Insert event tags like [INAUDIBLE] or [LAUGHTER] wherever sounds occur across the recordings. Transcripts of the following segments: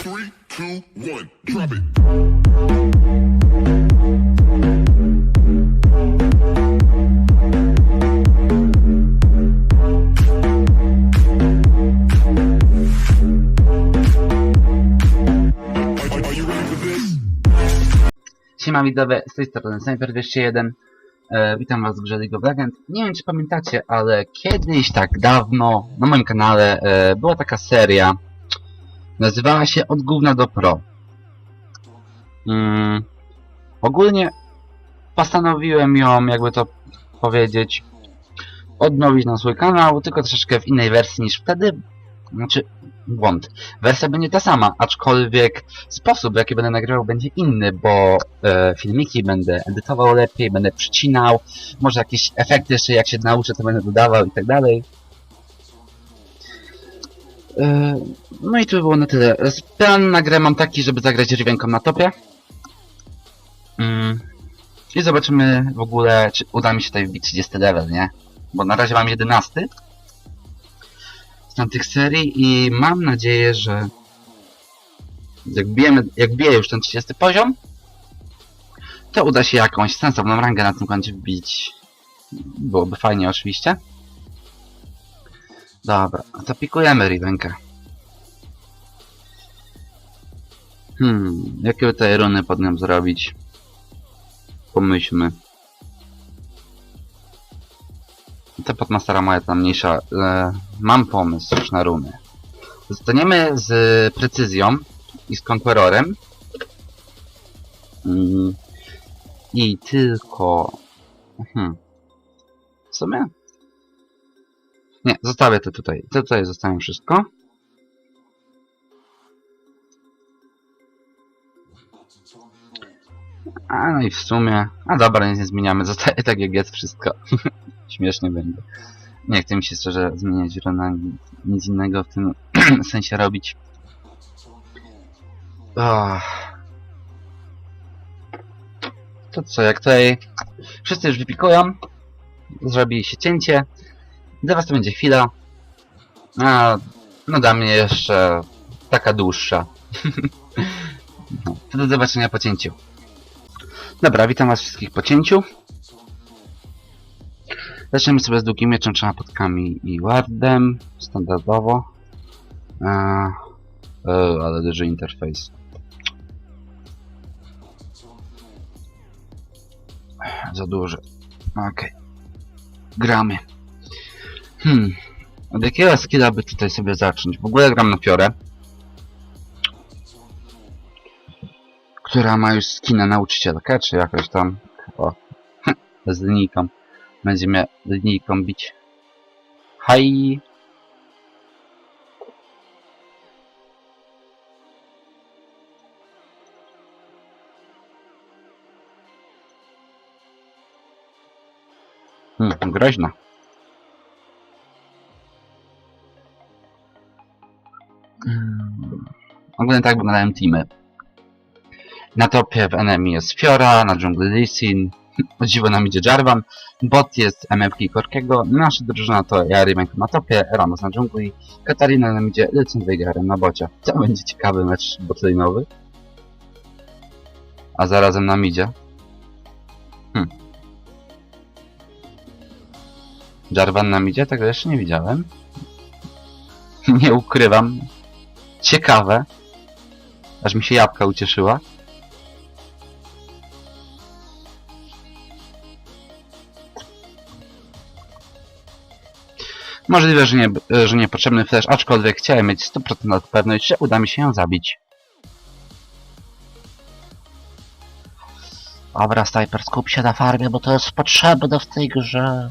Three, two, one, drop it. Siema widzowie, z tej strony Sniper 201. E, witam was w grze League of Legends. Nie wiem czy pamiętacie, ale kiedyś, tak dawno, na moim kanale e, była taka seria. Nazywała się Od Gówna do Pro. Mm, ogólnie postanowiłem ją, jakby to powiedzieć, odnowić na swój kanał, tylko troszeczkę w innej wersji niż wtedy. Znaczy, błąd. Wersja będzie ta sama, aczkolwiek sposób, w jaki będę nagrywał, będzie inny, bo e, filmiki będę edytował lepiej, będę przycinał, może jakieś efekty jeszcze jak się nauczę, to będę dodawał i tak dalej. E, no i to by było na tyle. Plan na grę mam taki, żeby zagrać Rivenką na topie. Mm. I zobaczymy w ogóle, czy uda mi się tutaj wbić 30 level, nie? Bo na razie mam 11 z tamtych serii i mam nadzieję, że jak bijemy, jak bije już ten 30 poziom, to uda się jakąś sensowną rangę na tym koncie wbić. Byłoby fajnie oczywiście. Dobra, to pikujemy Rivenkę. Hmm, jakie tutaj runy pod nią zrobić? Pomyślmy. To podmastera moja ta mniejsza. E, mam pomysł już na runy. Zostaniemy z precyzją i z konkurorem. Mm, I tylko... Hmm. W sumie? Nie, zostawię to tutaj. To tutaj zostawię wszystko. A no i w sumie... A dobra, nic nie zmieniamy. Zostaje tak jak jest wszystko. [LAUGHS] Śmiesznie będzie. Nie chcę mi się szczerze zmieniać rana, nic innego w tym [CLEARS THROAT] sensie robić. Ach. To co, jak tutaj wszyscy już wypikują, zrobi się cięcie, dla was to będzie chwila, a no dla mnie jeszcze taka dłuższa. [LAUGHS] no, to do zobaczenia po cięciu. Dobra, witam was wszystkich po cięciu. Zaczniemy sobie z długim mieczem, podkami i wardem, standardowo. Eee, ale duży interfejs. Za duży. Okej. Gramy. Hmm. Od jakiego skilla by tutaj sobie zacząć? W ogóle gram na Fiorę. Która ma już skina nauczycielkę, czy jakoś tam. O. [LAUGHS] Z linijką. Będzie mnie linijką bić. Haj! Hmm, groźna. Ogólnie tak wyglądają teamy. Na topie w enemy jest Fiora, na dżungli Lee Sin, o dziwo nam idzie Jarvan, bot jest MFK Korkiego, nasza drużyna to ja Rivenk na topie, Ramos na dżungli, Katarina nam idzie Lecą Veigarem na bocie. To będzie ciekawy mecz botlejnowy. A zarazem nam idzie. Hm. Jarvan nam idzie? Tego jeszcze nie widziałem. [LAUGHS] nie ukrywam. Ciekawe. Aż mi się jabłka ucieszyła. Możliwe, że, nie, że niepotrzebny flash, aczkolwiek chciałem mieć 100% pewność, że uda mi się ją zabić. Dobra, Sniper, skup się na farmie, bo to jest potrzebne w tej grze.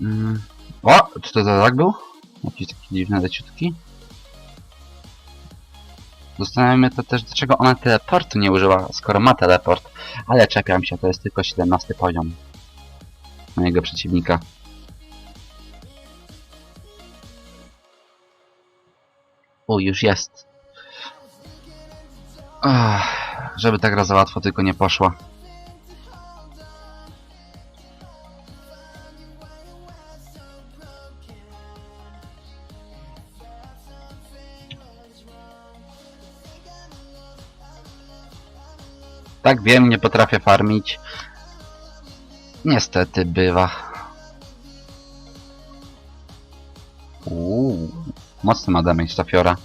Mm. O, czy to za tak był? Jakiś taki dziwny leciutki. Zastanawiam się też, dlaczego ona teleportu nie użyła, skoro ma teleport. Ale czepiam się, to jest tylko 17 poziom mojego przeciwnika. O, już jest. Ach, żeby tak raz łatwo tylko nie poszła. Tak wiem, nie potrafię farmić. Niestety bywa. Uuu, mocny ma damage ta fiora.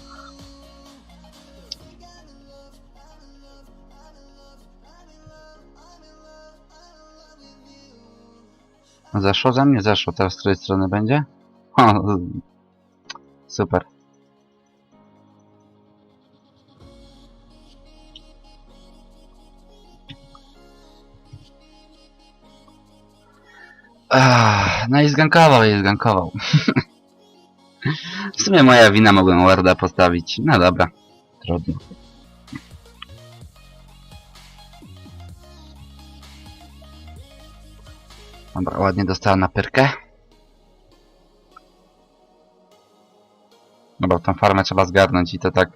Zeszło ze mnie? Zeszło. Teraz z której strony będzie? [LAUGHS] O, super. No i zgankował, i zgankował. [LAUGHS] w sumie moja wina, mogłem warda postawić. No dobra, trudno. Dobra, ładnie dostała na pyrkę. Dobra, tą farmę trzeba zgarnąć i to tak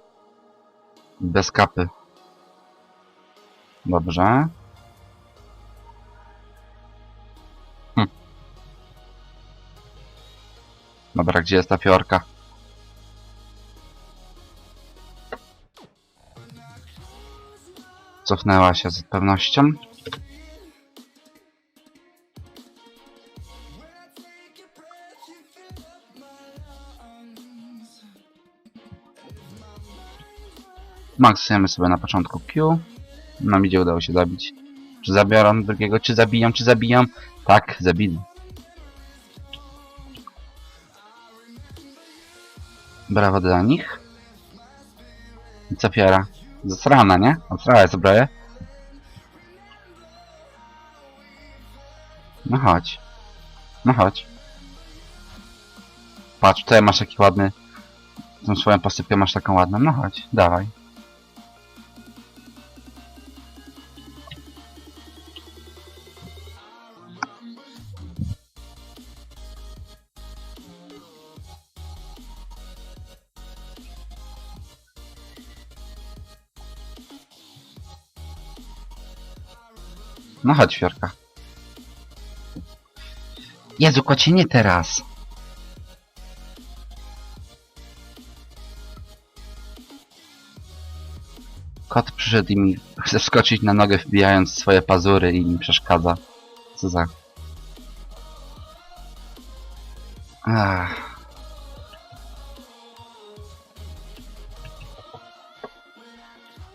bez kapy. Dobrze. Dobra, gdzie jest ta fiorka? Cofnęła się z pewnością. Maksujemy sobie na początku Q. Nam idzie udało się zabić. Czy zabiorą drugiego, czy zabiją, czy zabiją? Tak, zabili. Brawo dla nich. I co fiara? Zasrana, nie? Zasrała zbroję. No chodź. No chodź. Patrz, tutaj masz taki ładny... Tą swoją posypkę masz taką ładną. No chodź, dawaj. No chodź, Fiorka. Jezu, kocie, nie teraz. Kot przyszedł i mi chce na nogę, wbijając swoje pazury i mi przeszkadza. Co za... Ach.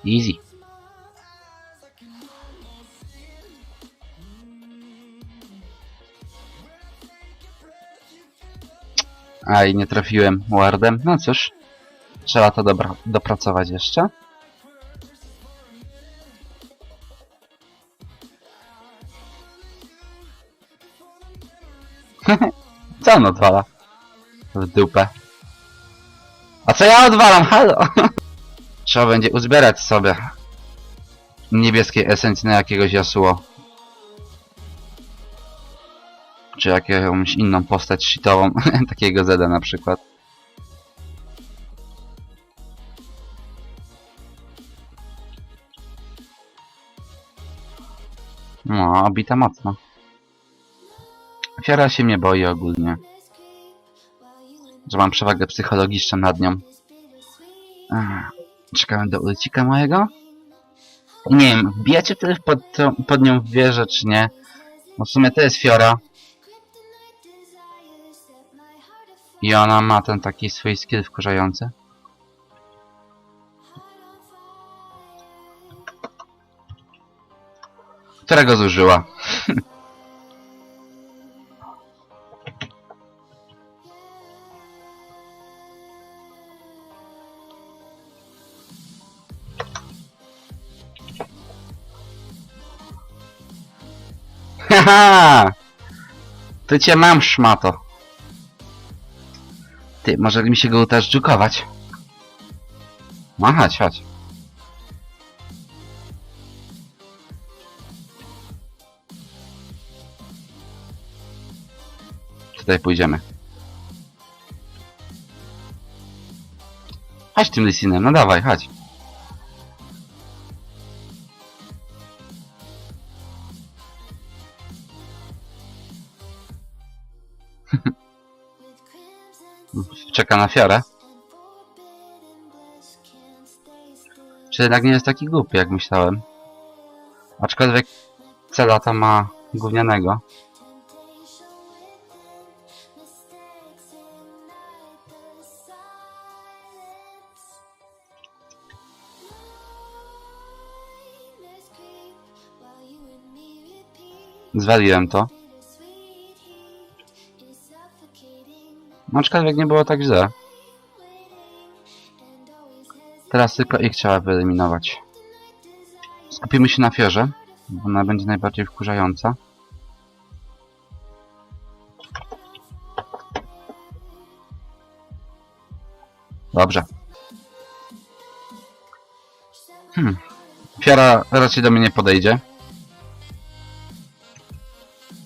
Easy. Aj, nie trafiłem wardem. No cóż, trzeba to dopracować jeszcze. [LAUGHS] Co on odwala? W dupę. A co ja odwalam? Halo! [LAUGHS] Trzeba będzie uzbierać sobie niebieskiej esencji na jakiegoś Yasuo. Czy jakąś inną postać shitową, [LAUGHS] takiego Zeda na przykład. No, obita mocno. Fiora się mnie boi ogólnie. Że mam przewagę psychologiczną nad nią. Ach, Czekałem do ulicika mojego? Nie wiem, wbijacie wtedy pod, pod nią w wieżę, czy nie? W sumie to jest Fiora. I ona ma ten taki swój skill wkurzający. Którego zużyła? [LAUGHS] Haha! Ty cię mam, szmato. Ty, może mi się go uda żdżukować? No chodź. Tutaj pójdziemy. Chodź tym Lysinem, no dawaj, chodź. [LAUGHS] Czeka na fiarę. Czy jednak nie jest taki głupi, jak myślałem? Aczkolwiek cela to ma gównianego. Zwaliłem to. Aczkolwiek nie było tak źle. Teraz tylko ich trzeba wyeliminować. Skupimy się na fiorze. bo Ona będzie najbardziej wkurzająca. Dobrze. Hmm. Fiora raczej do mnie nie podejdzie.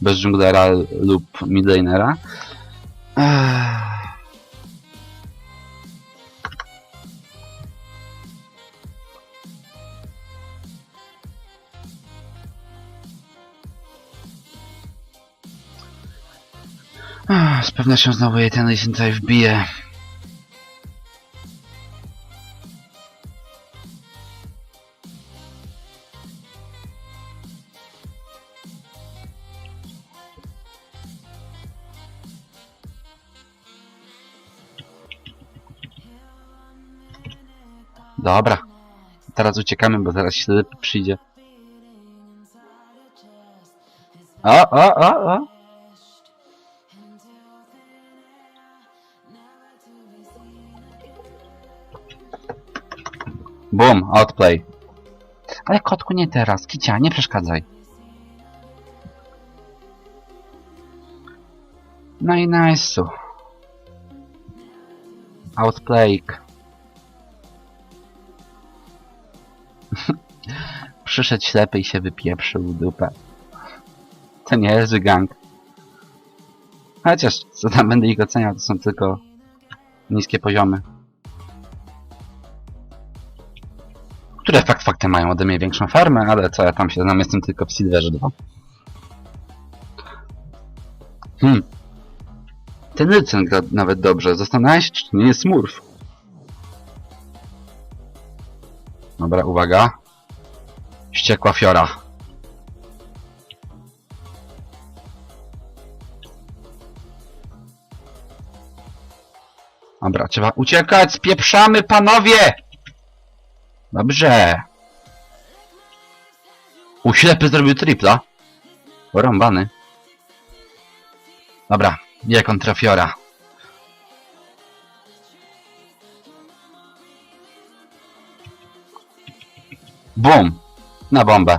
Bez dżunglera lub midlanera. Ach, Z pewnością znowu jej ten Listen tutaj wbije. Dobra. Teraz uciekamy, bo zaraz ślep przyjdzie. O, o, o, o. Boom, outplay. Ale kotku nie teraz, kicia, nie przeszkadzaj. No i nice. Outplay. Przyszedł ślepy i się wypieprzył w dupę. To nie jest gang. Chociaż, co tam będę ich oceniał, to są tylko niskie poziomy. Które fakt faktem mają ode mnie większą farmę, ale co ja tam się znam, jestem tylko w Silverze 2. Hmm. Ten Lycen gra nawet dobrze. Zastanawiam się, czy to nie jest Smurf. Dobra, uwaga. Wściekła fiora. Dobra, trzeba uciekać, spieprzamy, panowie! Dobrze. U ślepy zrobił tripla. Porąbany. Dobra, je kontrafiora. Bum! Na bombę.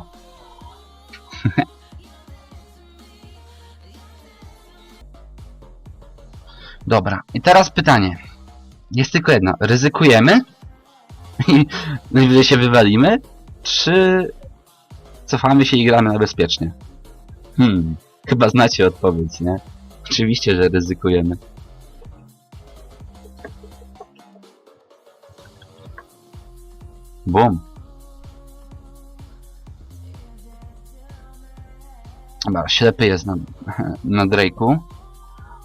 [LAUGHS] Dobra, i teraz pytanie. Jest tylko jedno. Ryzykujemy? [LAUGHS] I się wywalimy? Czy cofamy się i gramy na bezpiecznie? Hmm, chyba znacie odpowiedź, nie? Oczywiście, że ryzykujemy. Bum. Dobra, ślepy jest na, na Drake'u.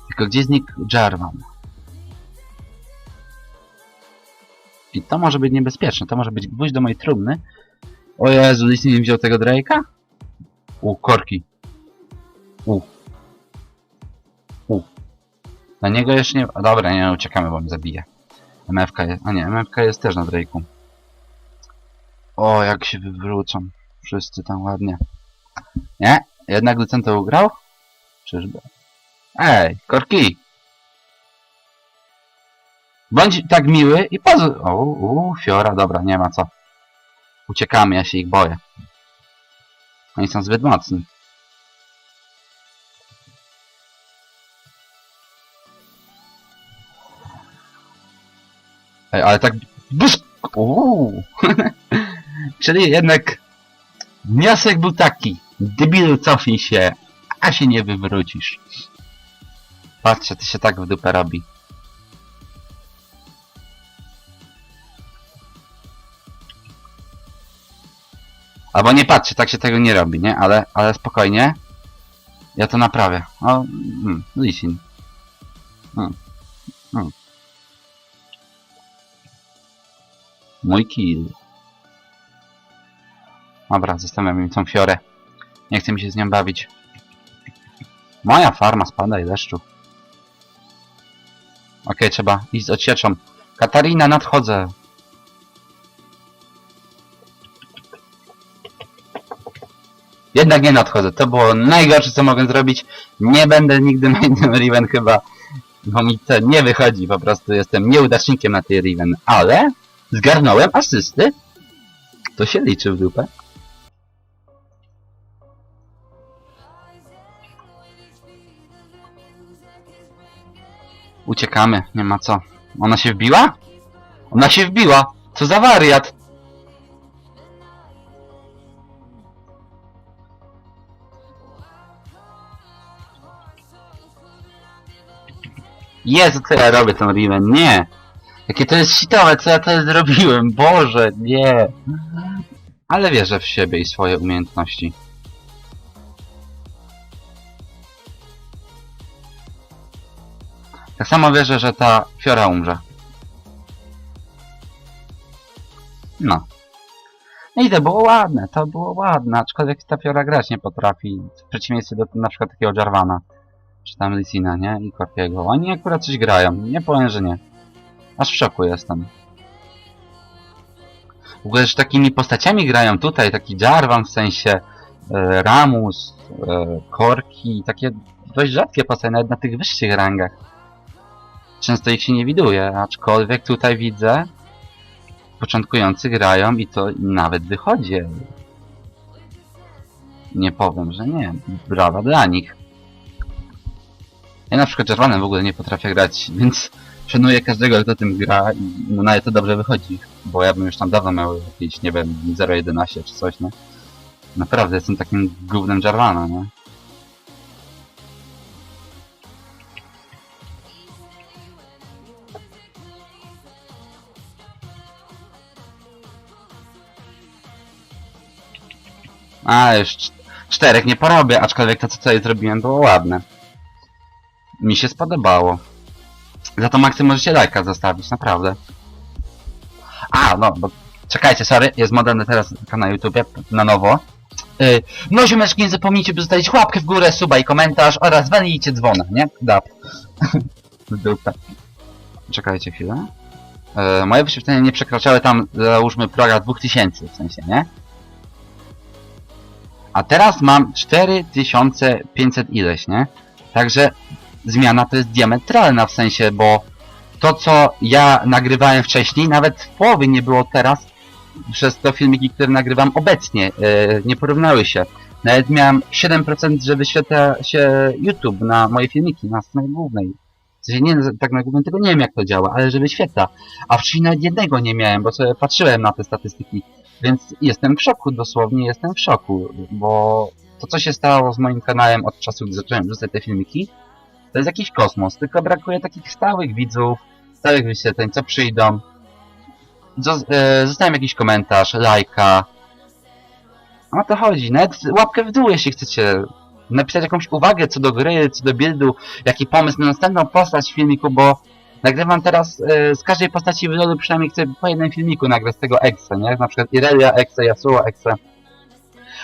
Tylko gdzie znikł Jarvan? I to może być niebezpieczne. To może być gwóźdź do mojej trumny. O Jezu, Lis nie wziął tego Drake'a? U, korki. U. U. Na niego jeszcze nie... Dobra, nie, uciekamy, bo mnie zabije. MFK jest... A nie, MFK jest też na Drake'u. O, jak się wywrócą. Wszyscy tam ładnie. Nie? Jednak Lucen to ugrał? Czyżby? Ej, korki! Bądź tak miły i pozwól... O, u, fiora, dobra, nie ma co. Uciekamy, ja się ich boję. Oni są zbyt mocni. Ej, ale tak... Uuu. [LAUGHS] Czyli jednak... Wniosek był taki. Debilu, cofnij się, a się nie wywrócisz. Patrzcie, to się tak w dupę robi. Albo nie patrzcie, tak się tego nie robi, nie? Ale, ale spokojnie. Ja to naprawię. O, mm, Lisin. Mm, mm. Mój kill. Dobra, zostawiam mi tą fiorę. Nie chce mi się z nią bawić. Moja farma spada i deszczu. Okej, trzeba iść z ocieczą. Katarina, nadchodzę. Jednak nie nadchodzę. To było najgorsze, co mogę zrobić. Nie będę nigdy [LAUGHS] na innym Riven chyba, bo mi to nie wychodzi. Po prostu jestem nieudacznikiem na tej Riven. Ale zgarnąłem asysty. To się liczy w dupę. Uciekamy, nie ma co. Ona się wbiła? Ona się wbiła! Co za wariat! Jezu, co ja robię ten Riven? Nie! Jakie to jest sitowe, co ja to zrobiłem? Boże, nie! Ale wierzę w siebie i swoje umiejętności. Tak samo wierzę, że ta Fiora umrze. No. No i to było ładne, to było ładne, aczkolwiek ta Fiora grać nie potrafi. W przeciwieństwie do na przykład takiego Jarvana. Czy tam Lysina, nie? I Korpiego. Oni akurat coś grają. Nie powiem, że nie. Aż w szoku jestem. W ogóle, że takimi postaciami grają tutaj, taki Jarvan w sensie e, Ramus, e, Korki, takie dość rzadkie postacie, nawet na tych wyższych rangach. Często ich się nie widuje, aczkolwiek tutaj widzę początkujący grają i to nawet wychodzi. Nie powiem, że nie. Brawa dla nich. Ja na przykład Jarvanem w ogóle nie potrafię grać, więc szanuję każdego, kto tym gra i mu nawet to dobrze wychodzi. Bo ja bym już tam dawno miał jakieś, nie wiem, 0.11 czy coś, nie? Naprawdę jestem takim gównem Jarvana, nie? A, już cz- czterech nie porobię, aczkolwiek to co tutaj zrobiłem było ładne. Mi się spodobało. Za to Maksy możecie lajka zostawić, naprawdę. A, no, bo czekajcie, sorry, jest moderne teraz na YouTubie, na nowo. Yy, no ziomeczki, nie zapomnijcie, by zostawić łapkę w górę, suba i komentarz oraz walnijcie dzwona, nie? Dap. [LAUGHS] Dupę. Czekajcie chwilę. Yy, moje wyświetlenia nie przekraczały tam, załóżmy, proga 2000, w sensie, nie? A teraz mam 4500 ileś, nie? Także zmiana to jest diametralna w sensie, bo to co ja nagrywałem wcześniej, nawet w połowie nie było teraz przez to filmiki, które nagrywam obecnie, e, nie porównały się. Nawet miałem 7%, że wyświetla się YouTube na moje filmiki, na stronie głównej. W sensie nie, tak na głównym tego nie wiem jak to działa, ale że wyświetla. A wcześniej nawet jednego nie miałem, bo sobie patrzyłem na te statystyki. Więc jestem w szoku, dosłownie jestem w szoku, bo to co się stało z moim kanałem od czasu, gdy zacząłem wrzucać te filmiki, to jest jakiś kosmos, tylko brakuje takich stałych widzów, stałych wyświetleń, co przyjdą. E, Zostawiam jakiś komentarz, lajka. O to chodzi, nawet łapkę w dół, jeśli chcecie napisać jakąś uwagę co do gry, co do buildu, jaki pomysł na następną postać w filmiku, bo nagrywam teraz e, z każdej postaci w LoLu przynajmniej chcę po jednym filmiku nagrać z tego Exe, nie? Na przykład Irelia Exe, Yasuo Exe.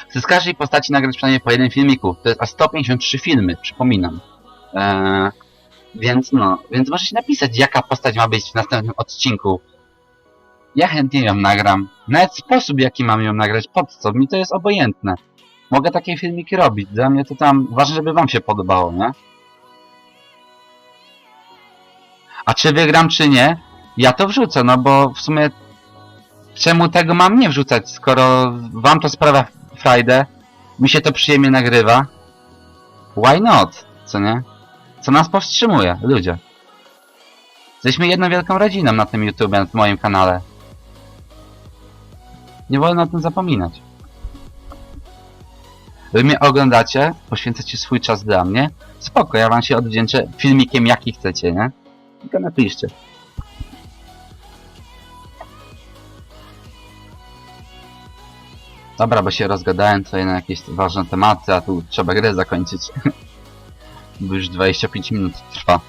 Chcę z każdej postaci nagrać przynajmniej po jednym filmiku. To jest aż 153 filmy, przypominam. Eee, więc no, więc możecie napisać, jaka postać ma być w następnym odcinku. Ja chętnie ją nagram. Nawet sposób, jaki mam ją nagrać, pod co, mi to jest obojętne. Mogę takie filmiki robić. Dla mnie to tam, ważne, żeby wam się podobało, nie? A czy wygram, czy nie? Ja to wrzucę, no bo w sumie czemu tego mam nie wrzucać, skoro wam to sprawia Friday, mi się to przyjemnie nagrywa. Why not? Co nie? Co nas powstrzymuje, ludzie? Jesteśmy jedną wielką rodziną na tym YouTube, w moim kanale. Nie wolno o tym zapominać. Wy mnie oglądacie, poświęcacie swój czas dla mnie. Spoko, ja wam się odwdzięczę filmikiem jaki chcecie, nie? Tylko napiszcie. Dobra, bo się rozgadałem tutaj na jakieś ważne tematy, a tu trzeba grę zakończyć. [LAUGHS] bo już 25 minut trwa.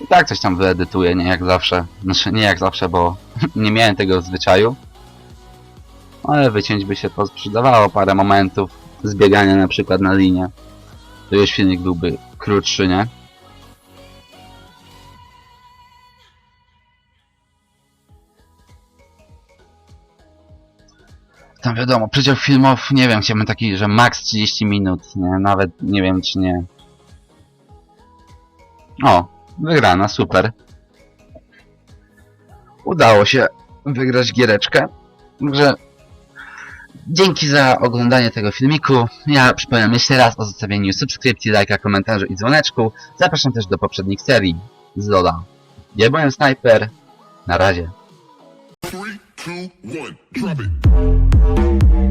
I tak coś tam wyedytuję, nie jak zawsze. Znaczy nie jak zawsze, bo [LAUGHS] nie miałem tego zwyczaju. ale wyciąć by się to sprzedawało parę momentów zbiegania na przykład na linię. To już filmik byłby krótszy, nie? Tam wiadomo, przedział filmów, nie wiem, chciałbym taki, że max 30 minut, nie? Nawet nie wiem, czy nie. O, wygrana, super. Udało się wygrać giereczkę. Także dzięki za oglądanie tego filmiku. Ja przypominam jeszcze raz o zostawieniu subskrypcji, lajka, komentarza i dzwoneczku. Zapraszam też do poprzednich serii z. Ja byłem Sniper. Na razie. Two, one, drop it.